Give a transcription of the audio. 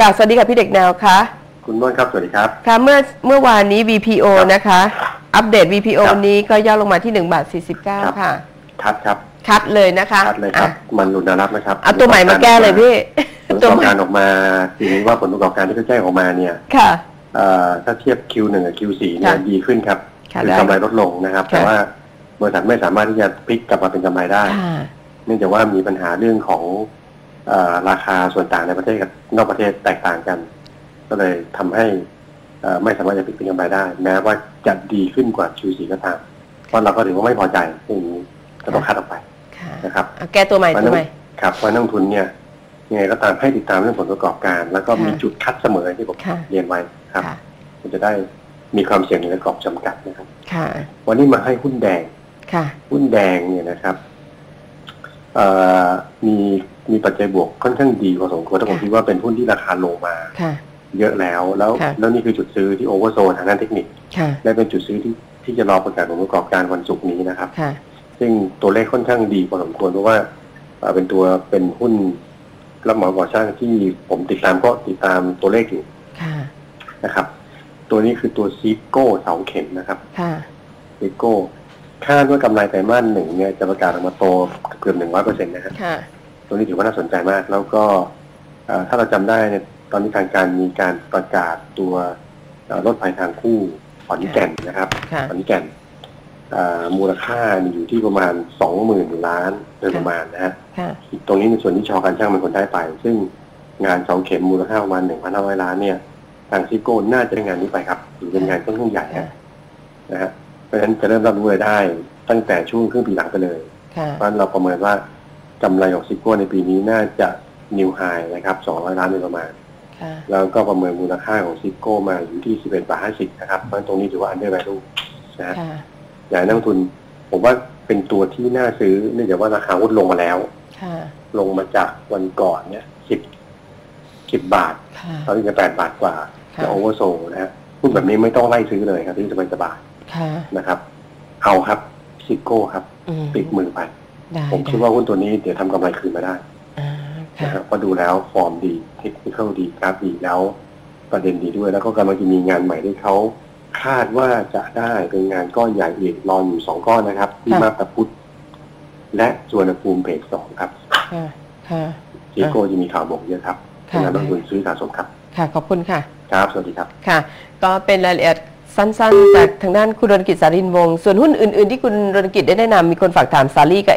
กราบสวัสดีค่ะพี่เด็กแนวคะคุณม่อนครับ สวัสดีครับ ค่ะเมื่อเมื่อวานนี้ VPO ครับนะคะ อัปเดต VPO ครับวันนี้ก็ย่อลงมาที่1บาทครับ49 ค่ะ คัดครับ คัดเลยนะคะ คัดเลยครับอะมันหลุดแนวรับนะครับ เอาตัวใหม่มาแก้เลยพี่ผลประตัวกอบใหม่การออกมาทีนี้ว่าผลประกอบการที่เขาแจ้งออกมาเนี่ย ค่ะเอ่อถ้าเทียบ Q1 กับ Q4 เนี่ยค่ะดีขึ้นครับค่ะคืได้กำไรลดลงนะครับค่ะแต่ว่าบริษัทไม่สามารถที่จะพลิกกลับมาเป็นกำไรได้ค่ะเนื่องจากว่ามีปัญหาเรื่องของเอ่อ ราคาส่วนต่างในประเทศกับนอกประเทศแตกต่างกัน ก็เลยทำให้เอ่อไม่สามารถจะพลิกเป็นกำไรได้ แม้ว่าจะดีขึ้นกว่า Q4 ก็ตามเพราะเราก็ถือว่าไม่พอใจเรื่องนี้ก็ต้องคัดออกไปค่ะนะครับเอาแก้ตัวใหม่ตัวใหม่ครับเพราะนักลงทุนเนี่ยยังไงก็ตามให้ติดตามเรื่องผลประกอบการ แล้วก็ค่ะมีจุดคัดเสมอที่ผมค่ะเรียนไว้ครับค่ะมันจะได้มีความเสี่ยงในกรอบจำกัดนะครับค่ะวันนี้มาให้หุ้นแดงค่ะหุ้นแดงเนี่ยนะครับเอ่อมี มีปัจจัยบวกค่อนข้างดีพอสมควรแต่ผมค่ะคิดว่าเป็นหุ้นที่ราคาลงมาค่ะเยอะแล้วแล้วค่ะแล้วนี่คือจุดซื้อที่โอเวอร์โซนทางด้านเทคนิคค่ะและเป็นจุดซื้อที่ที่จะรอประกาศผลประกอบการวันศุกร์นี้นะครับค่ะซึ่งตัวเลขค่อนข้างดีพอสมควรเพราะว่าเอ่อเป็นตัวเป็นหุ้นรับเหมาก่อสร้างที่ผมติดตามก็ติดตามตัวเลขอยู่ค่ะนะครับ ตัวนี้คือตัวซีโก้เสาเข็มนะครับค่ะซีโก้คาดว่ากำไรไตรมาสหนึ่งเนี่ยจะประกาศออกมาโตเกือบหนึ่งร้อยเปอร์เซ็นต์นะฮะค่ะ ตัวนี้ถือว่าน่าสนใจมาก แล้วก็เอ่อถ้าเราจำได้เนี่ยตอนนี้ทางการมีการประกาศตัวเอ่อรถไฟทางคู่ขอนแก่นนะครับค่ะขอนแก่นเอ่อมูลค่าอยู่ที่ประมาณสองหมื่นล้านโดยประมาณนะฮะค่ะตรงนี้ในส่วนที่ชอการช่างเป็นคนได้ไป ซึ่งงานเสาเข็มมูลค่าประมาณหนึ่งพันห้าร้อยล้านเนี่ยทางซิโก้น่าจะได้งานนี้ไปครับถือเป็นงานค่อนข้างใหญ่ค่ะนะนะฮะเพราะฉะนั้นจะเริ่มรับรู้รายได้ตั้งแต่ช่วงครึ่งปีหลังไปเลยค่ะเพราะฉะนั้นเราประเมินว่า กำไรของซิโก้ในปีนี้น่าจะนิวไฮนะครับสองร้อยล้านโดยประมาณค่ะแล้วก็ประเมินมูลค่าของซิโก้มาอยู่ที่สิบเอ็ดบาทห้าสิบนะครับเพราะฉะนั้นตรงนี้ถือว่าอันเดอร์แวลูนะฮะค่ะอยากให้นักลงทุน ผมว่าเป็นตัวที่น่าซื้อเนื่องจากว่าราคาหุ้นลงมาแล้วค่ะลงมาจากวันก่อนเนี่ยสิบสิบบาทค่ะตอนนี้จะแปดบาทกว่าค่ะจะโอเวอร์โซนะฮะหุ้นแบบนี้ไม่ต้องไล่ซื้อเลยครับที่จะเป็นสบายค่ะนะครับ เอาครับซิโก้ครับอืมปิดมือไปได้ ผมคิดว่าหุ้นตัวนี้เดี๋ยวทำกำไรคืนมาได้อ่านะค่ะครับเพราะดูแล้วฟอร์มดี เทคนิคดีกราฟดีแล้ว ประเด็นดีด้วย แล้วก็กำลังจะมีงานใหม่ที่เขาคาดว่าจะได้เป็นงานก้อนใหญ่อีกรออยู่สองก้อนนะครับ ที่ค่ะมาตาพุทธและสวนภูมิเพจสองครับค่ะค่ะซิโก้จะมีข่าวบอกเยอะครับค่ะงานลงทุนซื้อสะสมครับ ค่ะขอบคุณค่ะ ครับสวัสดีครับค่ะ ก็เป็นรายละเอียดสั้นๆ จากทางด้านคุณรณกิจสารินวงศ์ส่วนหุ้นอื่น ๆ ที่คุณรณกิจได้แนะนำมีคนฝากถามซารี่กับ